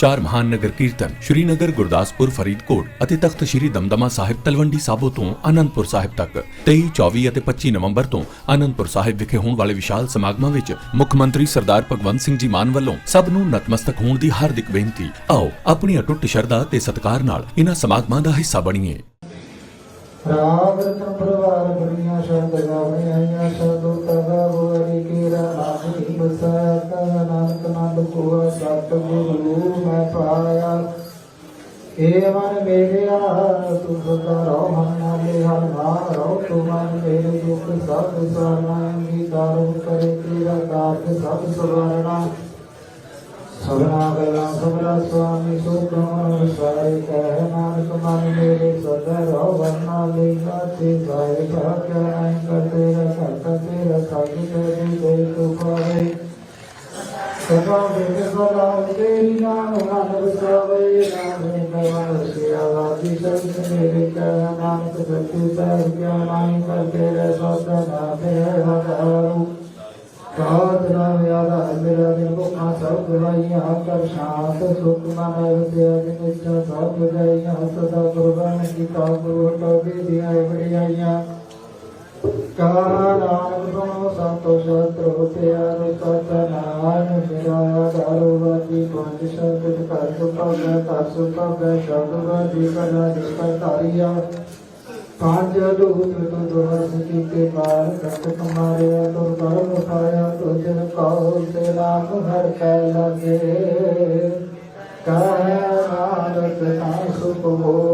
ਚਾਰ ਮਹਾਨ ਨਗਰ ਕੀਰਤਨ ਸ਼੍ਰੀਨਗਰ, ਗੁਰਦਾਸਪੁਰ, ਫਰੀਦਕੋਟ ਅਤੇ ਤਖਤ ਸ਼੍ਰੀ ਦਮਦਮਾ ਸਾਹਿਬ ਤਲਵੰਡੀ ਸਾਬੋ ਤੋਂ ਆਨੰਦਪੁਰ ਸਾਹਿਬ ਤੱਕ। 23 24 ਅਤੇ 25 ਨਵੰਬਰ ਤੋਂ ਆਨੰਦਪੁਰ ਸਾਹਿਬ ਵਿਖੇ ਹੋਣ ਵਾਲੇ ਵਿਸ਼ਾਲ ਸਮਾਗਮਾਂ ਵਿੱਚ ਮੁੱਖ ਮੰਤਰੀ ਸਰਦਾਰ ਭਗਵੰਤ ਸਿੰਘ ਜੀ ਮਾਨ ਵੱਲੋਂ ਸਭ ਨੂੰ ਨਤਮਸਤਕ ਹੋਣ ਦੀ ਹਾਰਦਿਕ ਬੇਨਤੀ। ਆਓ ਆਪਣੀ ਅਟੁੱਟ ਸ਼ਰਧਾ ਤੇ ਸਤਿਕਾਰ ਨਾਲ ਇਹਨਾਂ ਸਮਾਗਮਾਂ ਦਾ ਹਿੱਸਾ ਬਣੀਏ। ਰਾਗ ਰਤਨ ਪਰਵਾਰ ਬੜੀਆਂ ਸ਼ਬਦ ਗਾਵਣੇ ਆਈਆਂ ਸ਼ਬਦੋ ਤਗਾ ਬੋਰੀ ਕੀ ਰਾਗੀ ਬਸਾ ਨਾਨਕ ਨੰਦ ਕੋ ਸਤ ਗੁਰੂ ਮੈਂ ਪਾਇਆ। ਏ ਮਨ ਮੇਰੇ ਤੂੰ ਸਦਾ ਰਹੋ ਮਨ ਹਰ ਨਾਮ ਰੋ। ਤੂੰ ਮਨ ਮੇਰੇ ਦੁਖ ਸਭ ਸਰਨਾਂਗੀ ਦਾਰੂ ਕਰੇ ਤੇਰਾ ਦਾਤ ਸਭ ਸਵਰਣਾ। ਸਭਨਾ ਗੱਲਾਂ ਸਭਰਾ ਸੁਆਮੀ ਸੁਖਮਨ ਸਾਰੇ ਕਹਿ ਨਾਨਕ ਮਨ ਮੇਰੇ ਸਦਾ ਰਹੁ ਵਰਨਾ ਲੇਗਾ ਤੇ ਗਾਇ ਭਾਗਿਆ ਨਹੀਂ ਕਰਦੇ ਰਖਾ ਤੇਰਾ ਸਾਧੂ ਤੇ ਦੇ ਤੋ ਪਾਵੇ। ਸਦਾ ਬੇਗੇ ਸਦਾ ਤੇਰੀ ਨਾਮ ਮਨ ਬਸਾਵੇ ਨਾਮ ਨਿਰਮਲ ਸਿਆ ਆਦੀ ਸੰਤ ਮੇਰੇ ਕਹਿ ਨਾਨਕ ਸਤਿ ਸਰ ਗਿਆਨ ਨਹੀਂ ਕਰਦੇ ਸਦਾ ਨਾਮੇ ਹਜ਼ਾਰੂ ਕਾਤ ਨਾਮ ਯਾਦਾ ਮੇਰਾ ਦਿਨ ਭੁਖਾ ਸਭ ਗਵਾਈਆਂ ਕਰ ਸ਼ਾਂਤ ਸੁਖ ਮਨ ਰਤੇ ਅਜਿ ਇੱਛਾ ਸਭ ਗਵਾਈਆਂ ਸਦਾ ਕੁਰਬਾਨ ਕੀਤਾ ਗੁਰੂ ਟੋਬੀ ਦੀਆਂ ਬੜੀਆਂ ਕਾ ਨਾਮ ਸੁਣੋ ਸੰਤੋ ਸ਼ਤਰੂ ਤੇ ਅਨੁ ਸਤ ਪੰਜ ਸ਼ਬਦ ਕਰ ਸੁਪਾ ਕਰ ਸੁਪਾ ਮੈਂ ਕਲਾ ਨਿਕਲ ਤਾਰੀਆ ਪੰਜ ਦੂਤ ਤੂੰ ਦੋਸ ਕੀਤੇ ਬਾਲ ਕਟ ਕਮਾਰਿਆ ਤੁਰ ਕਰਮ ਪਾਇਆ ਤੁਜਨ ਕਉ ਤੇ ਰਾਮ ਹਰ ਕੈ ਲਗੇ। ਕਹਿ ਨਾਨਕ ਤਾਂ ਸੁਖ ਹੋਆ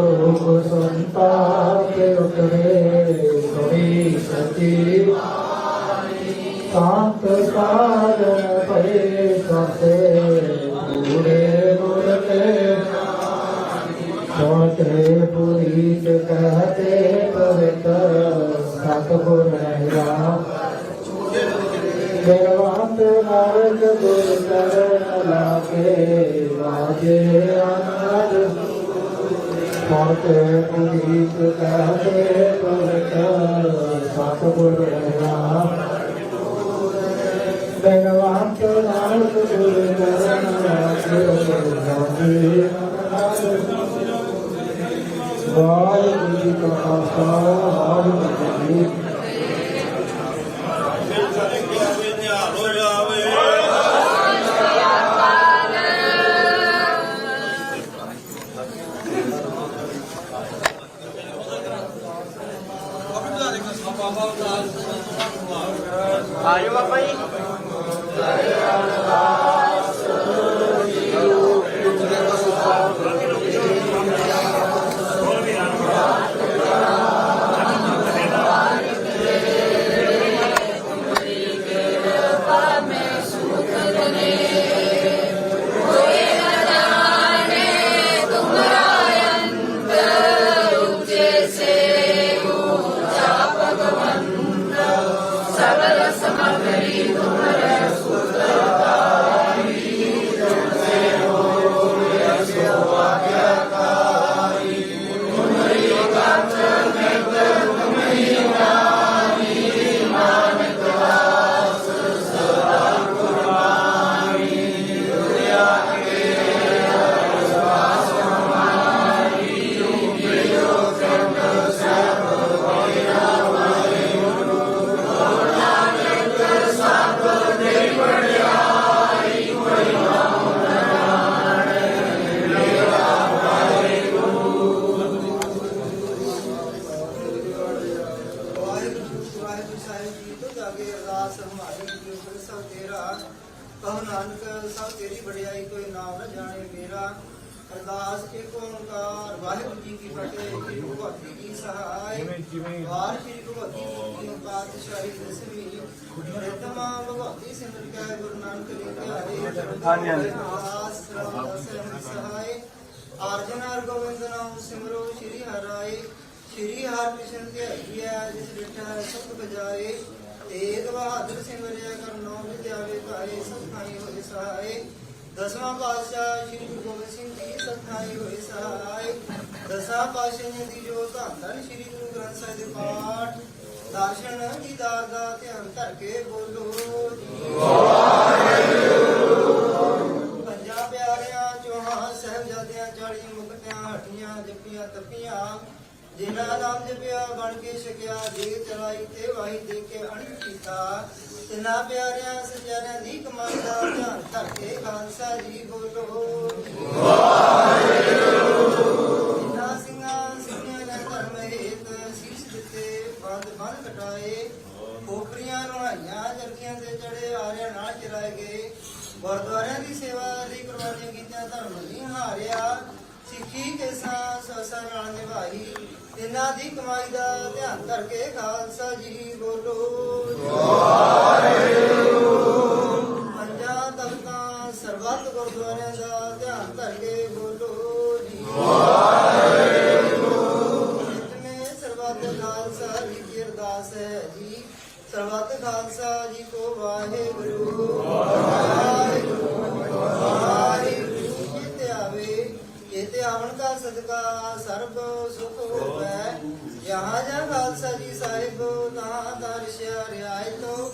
ਰੂਪ ਰੂਪ ਸੰਤਾ ਕੇ ਉਤਰੇ ਸੋਈ ਸਤੀ ਸੰਤ ਸਾਧਨ ਭਏ ਸਤੇ ਪੂਰੇ ਗੁਰ ਤੇ ਸੋਤੇ ਪੁਰੀਤ ਕਹਤੇ ਪਵਿੱਤਰ ਸਤਿਗੁਰ ਰਾਮ ਬੇਵੰਤ ਨਾਰਕ ਗੁਰ ਚਰਨ ਲਾਗੇ ਵਾਜੇ ਸੋਤੇ ਪੁਰੀਤ ਕਹਤੇ ਪਵਿੱਤਰ ਸਤਿਗੁਰ ਰਾਮ ਬੇਵੰਤ ਨਾਰਕ ਗੁਰ ਚਰਨ ਲਾਗੇ ਵਾਹਿਗੁਰੂ ਜੀ ਕਾ ਖਾਲਸਾ, ਵਾਹਿਗੁਰੂ ਜੀ ਆਜੋ ਬਾਬਾ ਜੀ ਵਾਹਿਗੁਰੂ ਸਾਹਿਬ ਜੀ ਤੋਂ ਜਾਗੇ ਅਰਦਾਸ ਹਮਾਰੇ ਜੀ ਉੱਪਰ ਸਭ ਤੇਰਾ ਕਹੋ ਨਾਨਕ ਸਭ ਤੇਰੀ ਵਡਿਆਈ ਕੋਈ ਨਾਮ ਨਾ ਜਾਣੇ ਮੇਰਾ। ਅਰਦਾਸ ਇੱਕ ਓੰਕਾਰ ਵਾਹਿਗੁਰੂ ਜੀ ਕੀ ਫਤਿਹ ਜੀ ਭਗਵਤੀ ਕੀ ਸਹਾਇ ਵਾਰ ਸ਼੍ਰੀ ਭਗਵਤੀ ਜੀ ਪਾਤਸ਼ਾਹੀ ਦਸਵੀਂ। ਪ੍ਰਥਮਾ ਭਗਵਤੀ ਸਿਮਰ ਕੈ ਗੁਰੂ ਨਾਨਕ ਲਿਖਿਆ ਹਾਂਜੀ, ਹਾਂਜੀ। ਹਰਿ ਸਹਾਇ ਅਰਜਨ ਹਰਿ ਗੋਬਿੰਦ ਨਾਮ ਸਿਮਰੋ ਸ਼੍ਰੀ ਹਰਿ ਸ਼੍ਰੀ ਹਰਿ ਧਿਆਈਐ ਜਿਸ ਡਿਠਾ ਸਭ ਬਜਾਏ ਤੇਗ ਬਹਾਦਰ ਸਿਮਰਿਆ ਕਰਨੋ ਵਿਦਿਆਵੇ ਭਾਏ ਸਭ ਖਾਈ ਹੋਏ ਸਹਾਏ। ਦਸਵਾਂ ਪਾਤਸ਼ਾਹ ਸ਼੍ਰੀ ਗੁਰੂ ਗੋਬਿੰਦ ਸਿੰਘ ਜੀ ਸਖਾਈ ਹੋਏ ਸਹਾਈ ਦਸਾਂ ਪਾਤਸ਼ਾਹਾਂ ਦੀ ਜੋ ਧੰਨ ਧੰਨ ਸ਼੍ਰੀ ਗੁਰੂ ਗ੍ਰੰਥ ਸਾਹਿਬ ਦੇ ਪਾਠ। ਦਰਸ਼ਨ ਦੀਦਾਰ ਦਾ ਧਿਆਨ ਧਰ ਕੇ ਬੋਲੋ ਜੀ। ਪੰਜਾਂ ਪਿਆਰਿਆਂ ਚੋਹਾਂ, ਸਹਿਬਜ਼ਾਦਿਆਂ ਚਾਲੀ ਮੁਕਤਿਆਂ ਹਟੀਆਂ ਜੱਪੀਆਂ ਤਪੀਆਂ ਜਿਨ੍ਹਾਂ ਨਾਮ ਜਪਿਆ, ਬਣ ਕੇ ਛਕਿਆ ਦੇਗ ਚਲਾਈ ਤੇ ਵਾਹੀ ਦੇ ਕੇ ਅਣਖ ਕੀਤਾ। ਤਿੰਨਾਂ ਪਿਆਰਿਆਂ, ਸਚਿਆਰਿਆਂ ਦੀ ਕਮਾਈ ਦਾ ਧਰ ਕੇ ਖਾਲਸਾ ਜੀ ਬੋਲੋ। ਜਿਨ੍ਹਾਂ ਇਹਨਾਂ ਦੀ ਕਮਾਈ ਦਾ ਧਿਆਨ ਕਰਕੇ ਖਾਲਸਾ ਜੀ ਬੋਲੋ। ਪੰਜਾਂ ਹੋਵੇ ਜਹਾਂ ਜਹਾਂ ਖਾਲਸਾ ਜੀ ਸਾਹਿਬ ਤਾਂ ਦਰਸ਼ਿਆ ਰਿਆਇਤੋ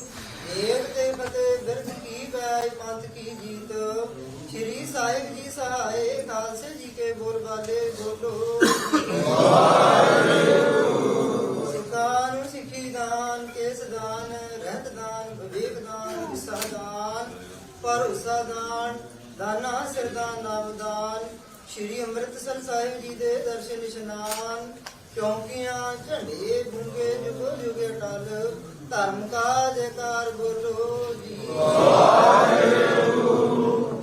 ਏਕ ਤੇ ਫਤਿਹ ਬਿਰਧ ਕੀ ਬੈ ਪੰਥ ਕੀ ਜੀਤ। ਸ਼੍ਰੀ ਸਾਹਿਬ ਜੀ ਸਹਾਏ, ਖਾਲਸੇ ਜੀ ਕੇ ਬੋਲ ਬਾਲੇ ਬੋਲੋ। ਸਿੱਖਾਂ ਨੂੰ ਸਿੱਖੀ ਦਾਨ, ਕੇਸ ਦਾਨ, ਰਹਿਤ ਦਾਨ, ਵਿਵੇਕ ਦਾਨ ਵਿਸਾ ਦਾਨ, ਭਰੋਸਾ ਦਾਨ, ਦਾਨਾ ਸਿਰਦਾਨ ਨਾਮ ਦਾਨ। ਸ਼੍ਰੀ ਅੰਮ੍ਰਿਤਸਰ ਸਾਹਿਬ ਜੀ ਦੇ ਦਰਸ਼ਨ ਇਸ਼ਨਾਨ ਚੌਂਕੀਆਂ ਝੰਡੇ ਬੁੰਗੇ ਜੁਗੋ ਜੁਗੇ ਟਲ, ਧਰਮ ਕਾ ਜੈਕਾਰ ਬੋਲੋ ਜੀ।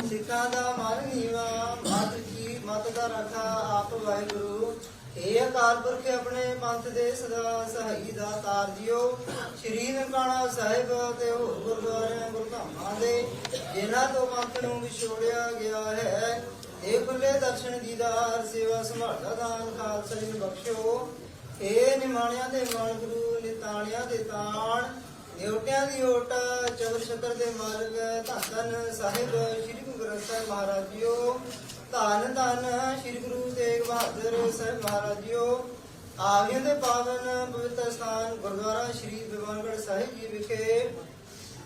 ਸਿੱਖਾਂ ਦਾ ਮਨ ਨੀਵਾ, ਮਤ ਜੀ ਮਤ ਦਾ ਰੱਖਾ ਆਪ ਵਾਹਿਗੁਰੂ। ਇਹ ਅਕਾਲ ਪੁਰਖ ਆਪਣੇ ਪੰਥ ਦੇ ਸਦਾ ਸਹਾਈ ਦਾ ਤਾਰ ਜਿਓ। ਸ਼੍ਰੀ ਨਨਕਾਣਾ ਸਾਹਿਬ ਤੇ ਹੋਰ ਗੁਰਦੁਆਰਿਆਂ ਗੁਰਧਾਮਾਂ ਦੇ, ਜਿਨ੍ਹਾਂ ਤੋਂ ਪੰਥ ਨੂੰ ਵਿਛੋੜਿਆ ਗਿਆ ਹੈ। ਇਹ ਖੁੱਲੇ ਦਰਸ਼ਨ ਦੀਦਾਰ ਸੇਵਾ ਸੰਭਾਲ ਦਾਨ ਖਾਲਸਾ ਜੀ ਬਖਸ਼ੋ ਇਹ ਨਿਮਾਣਿਆਂ ਦੇ ਮਾਣ ਗੁਰੂ, ਨਿਤਾਣਿਆਂ ਦੇ ਤਾਣ, ਨਿਉਟਿਆਂ ਦੀ ਓਟ, ਚਵਰ ਸ਼ਕਰ ਦੇ ਮਾਲਕ, ਧੰਨ ਧੰਨ ਸਾਹਿਬ ਸ੍ਰੀ ਗੁਰੂ ਗ੍ਰੰਥ ਸਾਹਿਬ ਮਹਾਰਾਜ ਜੀਓ। ਧੰਨ ਧੰਨ ਸ੍ਰੀ ਗੁਰੂ ਤੇਗ ਬਹਾਦਰ ਸਾਹਿਬ ਮਹਾਰਾਜ ਜੀਓ। ਆਵਿਆਂ ਦੇ ਪਾਵਨ ਪਵਿੱਤਰ ਸਥਾਨ ਗੁਰਦੁਆਰਾ ਸ੍ਰੀ ਬਿਵਾਨਗੜ੍ਹ ਸਾਹਿਬ ਜੀ ਵਿਖੇ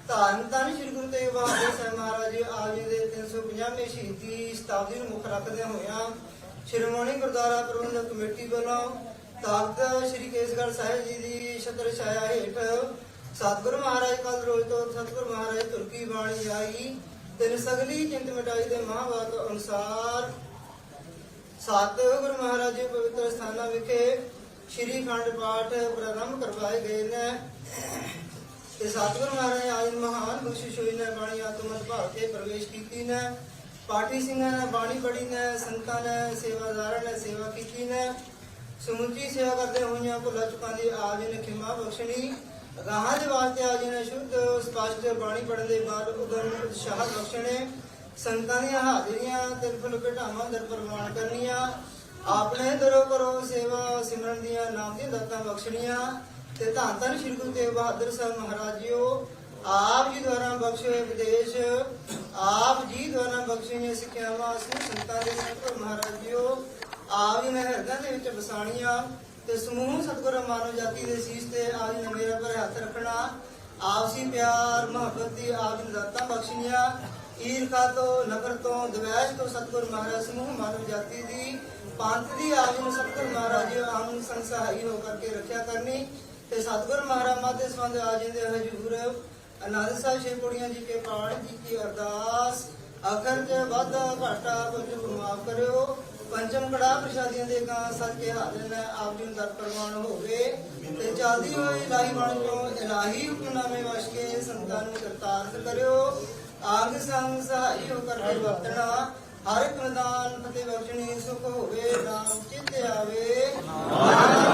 ਧੰਨ ਧੰਨ ਸ੍ਰੀ ਗੁਰੂ ਤੇਗ ਬਹਾਦਰ ਸਾਹਿਬ ਮਹਾਰਾਜ ਜੀ ਆਪ ਜੀ ਦੇ 350ਵੇਂ ਸ਼ਹੀਦੀ ਸ਼ਤਾਬਦੀ ਨੂੰ ਮੁੱਖ ਰੱਖਦਿਆਂ ਹੋਇਆਂ ਸ਼੍ਰੋਮਣੀ ਗੁਰਦੁਆਰਾ ਪ੍ਰਬੰਧਕ ਕਮੇਟੀ ਵੱਲੋਂ ਤਖਤ ਸ੍ਰੀ ਕੇਸਗੜ੍ਹ ਸਾਹਿਬ ਜੀ ਦੀ ਛਤਰ ਛਾਇਆ ਹੇਠ ਸਤਿਗੁਰੂ ਮਹਾਰਾਜ ਕਲ ਰੋਜ਼ ਤੋਂ ਸਤਿਗੁਰੂ ਮਹਾਰਾਜ ਤੁਰਕੀ ਬਾਣੀ ਆਈ। ਤੇ ਸਗਲੀ ਚਿੰਤ ਮਿਟਾਈ ਦੇ ਮਹਾਵਾਕ ਅਨੁਸਾਰ ਸਤਿਗੁਰੂ ਮਹਾਰਾਜ ਜੀ ਪਵਿੱਤਰ ਸਥਾਨਾਂ ਵਿਖੇ ਸ਼੍ਰੀ ਖੰਡ ਪਾਠ ਪ੍ਰਾਰੰਭ ਕਰਵਾਏ ਗਏ ਨੇ। ਤੇ ਸਤਿਗੁਰੂ ਮਹਾਰਾਜ ਆਜ ਮਹਾਨ ਬਖਸ਼ਿਸ਼ ਹੋਈ ਨੇ, ਬਾਣੀ ਆਤਮਤ ਭਾਵ ਕੇ ਪ੍ਰਵੇਸ਼ ਕੀਤੀ ਨੇ, ਪਾਠੀ ਸਿੰਘਾਂ ਨੇ, ਬਾਣੀ ਪੜ੍ਹੀ ਨੇ, ਸੰਤਾਂ ਨੇ, ਸੇਵਾਦਾਰਾਂ ਨੇ ਸੇਵਾ ਕੀਤੀ ਨੇ, ਸਮੁੱਚੀ ਸੇਵਾ ਕਰਦੇ ਹੋਈਆਂ ਭੁੱਲਾਂ ਚੁੱਕਾਂ ਦੀ ਆਪ ਨੇ ਖਿਮਾ ਬਖਸ਼ਣੀ। ਅਗਾਹਾਂ ਦੇ ਵਾਸਤੇ ਆਪ ਨੇ ਸ਼ੁੱਧ ਸਪਸ਼ਟ ਬਾਣੀ ਪੜਨ ਦੇ ਬਾਅਦ ਉਦਮ ਉਤਸ਼ਾਹ ਬਖਸ਼ਣੇ। ਸੰਤਾਂ ਦੀਆਂ ਹਾਜ਼ਰੀਆਂ ਤਿਰਫਲ ਘਟਾਵਾਂ ਦਰ ਪ੍ਰਵਾਨ ਕਰਨੀਆਂ। ਆਪਣੇ ਦਰੋ ਕਰੋ ਸੇਵਾ ਸਿਮਰਨ ਦੀਆਂ ਨਾਮ ਦੀਆਂ ਦਾਤਾਂ ਬਖਸ਼ਣੀਆਂ। ਤੇ ਧੰਨ ਧੰਨ ਸ਼੍ਰੀ ਗੁਰੂ ਤੇਗ ਬਹਾਦਰ ਸਾਹਿਬ ਮਹਾਰਾਜ ਜੀਓ, ਆਪ ਜੀ ਦੁਆਰਾ ਬਖਸ਼ੇ ਹੋਏ ਵਿਦੇਸ਼ ਆਪ ਜੀ ਦੁਆਰਾ ਬਖਸ਼ੇ ਹੋਏ ਸਿੱਖਿਆਵਾਂ ਸਿੱਖ ਸੰਤਾਂ ਦੇ ਸਤਿਗੁਰ ਮਹਾਰਾਜ ਜੀਓ, ਆਪ ਜੀ ਨੇ ਹਿਰਦਿਆਂ ਦੇ ਵਿੱਚ ਵਸਾਣੀਆਂ ਤੇ ਸਮੂਹ ਸਤਿਗੁਰ ਮਾਨਵ ਜਾਤੀ ਦੇ ਸੀਸ ਤੇ ਆਪ ਜੀ ਨੇ ਮੇਰਾ ਪਰ ਹੱਥ ਰੱਖਣਾ। ਆਪਸੀ ਪਿਆਰ, ਮੁਹੱਬਤ ਦੀ ਆਪ ਜੀ ਦਾਤਾਂ ਬਖਸ਼ਣੀਆਂ। ਈਰਖਾ ਤੋਂ ਨਫ਼ਰਤ ਤੋਂ, ਦਵੈਸ਼ ਤੋਂ ਸਤਿਗੁਰ ਮਹਾਰਾਜ ਸਮੂਹ ਮਾਨਵ ਜਾਤੀ ਦੀ, ਪੰਥ ਦੀ ਆਪ ਜੀ ਨੂੰ ਸਤਿਗੁਰ ਮਹਾਰਾਜ ਜੀ ਅੰਗ ਸੰਸਹਾਈ ਹੋ ਕਰਕੇ ਰੱਖਿਆ ਕਰਨੀ। ਤੇ ਸਤਿਗੁਰ ਮਹਾਰਾਜ ਮਾਤੇ ਸੰਬੰਧ ਆ ਜੀ ਹਜੂਰ। ਅਨੰਦ ਸਾਹਿਬ ਛੇ ਕੁੜੀਆਂ ਜੀ ਕੇ ਪਾਠ ਜੀ ਕੀ ਅਰਦਾਸ। ਅਖਰ ਚ ਵਾਧਾ ਘਾਟਾ ਕੁਝ ਮਾਫ ਕਰਿਓ। ਪੰਚਮ ਕੜਾ ਪ੍ਰਸ਼ਾਦੀਆਂ ਦੇ ਕਾਂ ਸੱਚ ਕੇ ਹਾਜ਼ਰ ਨੇ ਆਪ ਜੀ ਨੂੰ ਦਰ ਪ੍ਰਵਾਨ ਹੋਵੇ ਤੇ ਚੱਲਦੀ ਹੋਈ ਇਲਾਹੀ ਬਾਣੀ ਤੋਂ ਇਲਾਹੀ ਹੁਕਮਨਾਮੇ ਵਸ਼ ਕੇ ਸੰਤਾਂ ਨੂੰ ਕਰਤਾਰ ਕਰਿਓ। ਆਗ ਸੰਗ ਸਹਾਈ ਹੋ ਕਰਕੇ ਵਰਤਣਾ। ਹਰ ਇੱਕ ਮੈਦਾਨ ਫਤਿਹ ਬਖਸ਼ਣੀ ਸੁਖ ਹੋਵੇ ਨਾਮ ਚਿੱਤ ਆਵੇ। ਵਾਹਿਗੁਰੂ